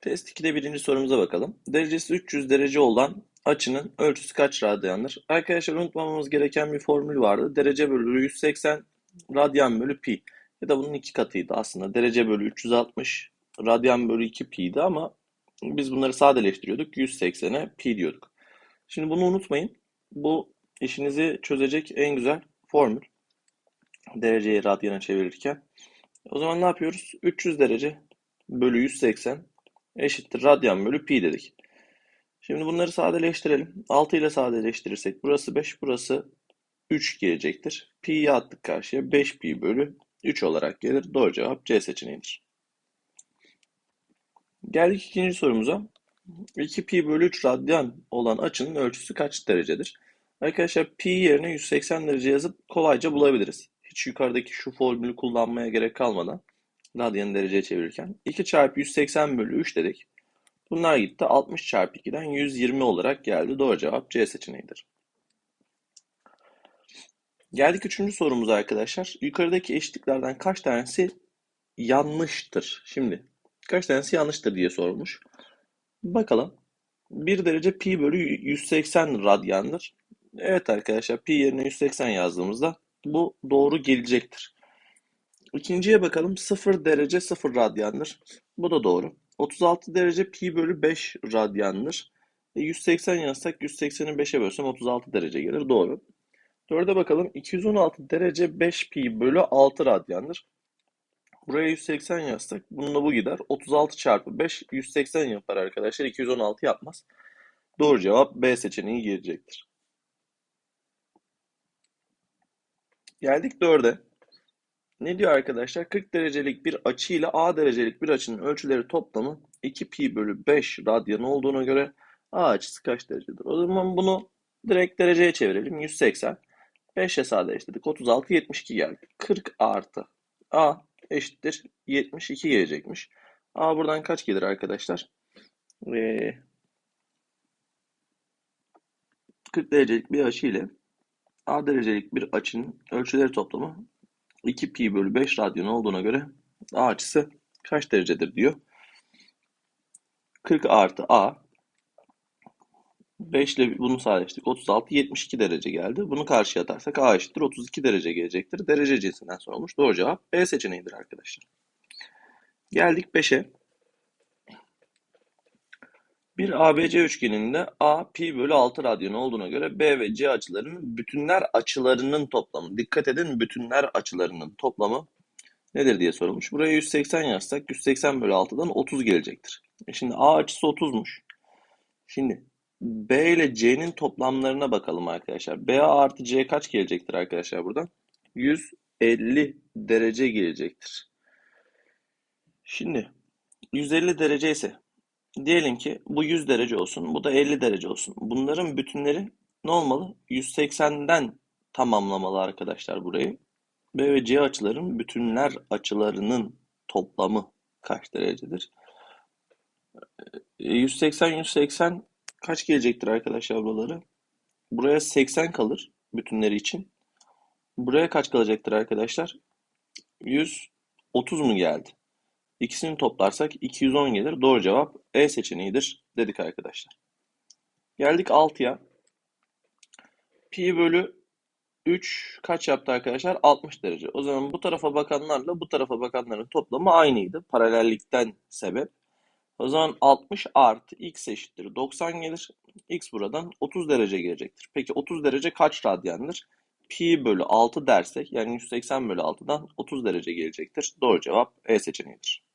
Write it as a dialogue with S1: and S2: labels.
S1: Test 2'de birinci sorumuza bakalım. Derecesi 300 derece olan açının ölçüsü kaç radyandır? Arkadaşlar unutmamamız gereken bir formül vardı. Derece bölü 180 radyan bölü pi. Ya da bunun iki katıydı aslında. Derece bölü 360 radyan bölü 2 pi'ydi ama biz bunları sadeleştiriyorduk. 180'e pi diyorduk. Şimdi bunu unutmayın. Bu işinizi çözecek en güzel formül. Dereceyi radyana çevirirken. O zaman ne yapıyoruz? 300 derece bölü 180 eşittir radyan bölü pi dedik. Şimdi bunları sadeleştirelim. 6 ile sadeleştirirsek burası 5, burası 3 gelecektir. Pi'yi attık karşıya. 5 pi bölü 3 olarak gelir. Doğru cevap C seçeneğidir. Geldik ikinci sorumuza. 2 pi bölü 3 radyan olan açının ölçüsü kaç derecedir? Arkadaşlar pi yerine 180 derece yazıp kolayca bulabiliriz. Hiç yukarıdaki şu formülü kullanmaya gerek kalmadan radyanı dereceye çevirirken 2 çarpı 180 bölü 3 dedik. Bunlar gitti 60 çarpı 2'den 120 olarak geldi. Doğru cevap C seçeneğidir. Geldik üçüncü sorumuza arkadaşlar. Yukarıdaki eşitliklerden kaç tanesi yanlıştır? Şimdi kaç tanesi yanlıştır diye sormuş. Bakalım. 1 derece pi bölü 180 radyandır. Evet arkadaşlar pi yerine 180 yazdığımızda bu doğru gelecektir. İkinciye bakalım. 0 derece 0 radyandır. Bu da doğru. 36 derece pi bölü 5 radyandır. E 180 yazsak 180'i 5'e bölsem 36 derece gelir. Doğru. 4'e bakalım. 216 derece 5 pi bölü 6 radyandır. Buraya 180 yazsak bununla bu gider. 36 çarpı 5 180 yapar arkadaşlar. 216 yapmaz. Doğru cevap B seçeneği gelecektir. Geldik 4'e. Ne diyor arkadaşlar? 40 derecelik bir açı ile A derecelik bir açının ölçüleri toplamı 2 pi bölü 5 radyan olduğuna göre A açısı kaç derecedir? O zaman bunu direkt dereceye çevirelim. 180. 5'e sadeleştirdik. 36, 72 geldi. 40 artı A eşittir 72 gelecekmiş. A buradan kaç gelir arkadaşlar? Ee, 40 derecelik bir açı ile A derecelik bir açının ölçüleri toplamı 2 pi bölü 5 radyan olduğuna göre A açısı kaç derecedir diyor. 40 artı A 5 ile bunu sadeleştik. 36, 72 derece geldi. Bunu karşıya atarsak A eşittir 32 derece gelecektir. Derece cinsinden sorulmuş. Doğru cevap B seçeneğidir arkadaşlar. Geldik 5'e. Bir ABC üçgeninde A pi bölü 6 radyan olduğuna göre B ve C açılarının bütünler açılarının toplamı. Dikkat edin bütünler açılarının toplamı nedir diye sorulmuş. Buraya 180 yazsak 180 bölü 6'dan 30 gelecektir. E şimdi A açısı 30'muş. Şimdi B ile C'nin toplamlarına bakalım arkadaşlar. B artı C kaç gelecektir arkadaşlar buradan? 150 derece gelecektir. Şimdi 150 derece ise diyelim ki bu 100 derece olsun, bu da 50 derece olsun. Bunların bütünleri ne olmalı? 180'den tamamlamalı arkadaşlar burayı. B ve C açıların bütünler açılarının toplamı kaç derecedir? 180 180 kaç gelecektir arkadaşlar buraları? Buraya 80 kalır bütünleri için. Buraya kaç kalacaktır arkadaşlar? 130 mu geldi? İkisini toplarsak 210 gelir. Doğru cevap E seçeneğidir dedik arkadaşlar. Geldik 6'ya. Pi bölü 3 kaç yaptı arkadaşlar? 60 derece. O zaman bu tarafa bakanlarla bu tarafa bakanların toplamı aynıydı. Paralellikten sebep. O zaman 60 artı x eşittir 90 gelir. x buradan 30 derece gelecektir. Peki 30 derece kaç radyandır? Pi bölü 6 dersek yani 180 bölü 6'dan 30 derece gelecektir. Doğru cevap E seçeneğidir.